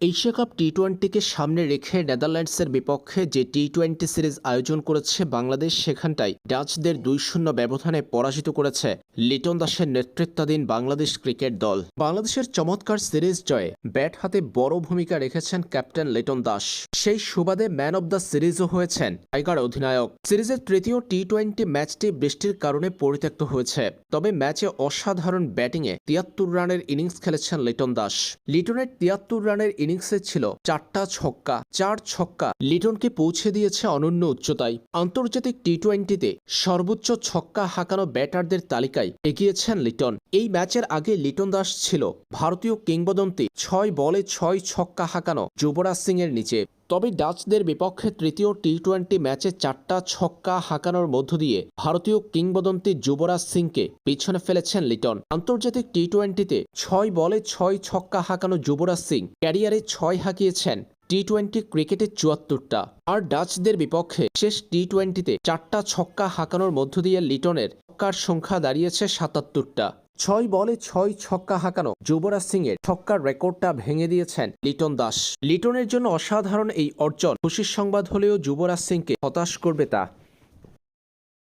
Asia cup টি টোয়েন্টিকে সামনে রেখে নেদারল্যান্ডসের বিপক্ষে যে টি টোয়েন্টি সিরিজ আয়োজন করেছে বাংলাদেশ, সেখানটাই ডাচদের দুই শূন্য ব্যবধানে পরাজিত করেছে লিটন দাসের নেতৃত্বাধীন বাংলাদেশ ক্রিকেট দল। বাংলাদেশের চমৎকার সিরিজ জয়ে ব্যাট হাতে বড় ভূমিকা রেখেছেন ক্যাপ্টেন লিটন দাস। সেই সুবাদে ম্যান অব দ্য সিরিজও হয়েছেন টাইগার অধিনায়ক। সিরিজের তৃতীয় টি টোয়েন্টি ম্যাচটি বৃষ্টির কারণে পরিত্যক্ত হয়েছে, তবে ম্যাচে অসাধারণ ব্যাটিংয়ে তিয়াত্তর রানের ইনিংস খেলেছেন লিটন দাস। লিটনের তিয়াত্তর রানের ইনিংসে ছিল চারটা ছক্কা, চার ছক্কা। লিটনকে পৌঁছে দিয়েছে অনন্য উচ্চতায়। আন্তর্জাতিক টি টোয়েন্টিতে সর্বোচ্চ ছক্কা হাঁকানো ব্যাটারদের তালিকায় এগিয়েছেন লিটন। এই ম্যাচের আগে লিটন দাস ছিল ভারতীয় কিংবদন্তি। ছয় বলে ছয় ছক্কা হাঁকানো যুবরাজ সিং এর নিচে। তবে ডাচদের বিপক্ষে তৃতীয় টি টোয়েন্টি ম্যাচে চারটা ছক্কা হাঁকানোর মধ্য দিয়ে ভারতীয় কিংবদন্তি যুবরাজ সিংকে পিছনে ফেলেছেন লিটন। আন্তর্জাতিক টি টোয়েন্টিতে ছয় বলে ছয় ছক্কা হাঁকানো যুবরাজ সিং ক্যারিয়ারে ছয় হাঁকিয়েছেন টি টোয়েন্টি ক্রিকেটের চুয়াত্তরটা। আর ডাচদের বিপক্ষে শেষ টি টোয়েন্টিতে চারটা ছক্কা হাঁকানোর মধ্য দিয়ে লিটনের ছক্কার সংখ্যা দাঁড়িয়েছে সাতাত্তরটা। ছয় বলে ছয় ছক্কা হাঁকানো যুবরাজ সিং এর ছক্কার রেকর্ডটা ভেঙে দিয়েছেন লিটন দাস। লিটনের জন্য অসাধারণ এই অর্জন। খুশির সংবাদ হলেও যুবরাজ সিংকে হতাশ করবে তা।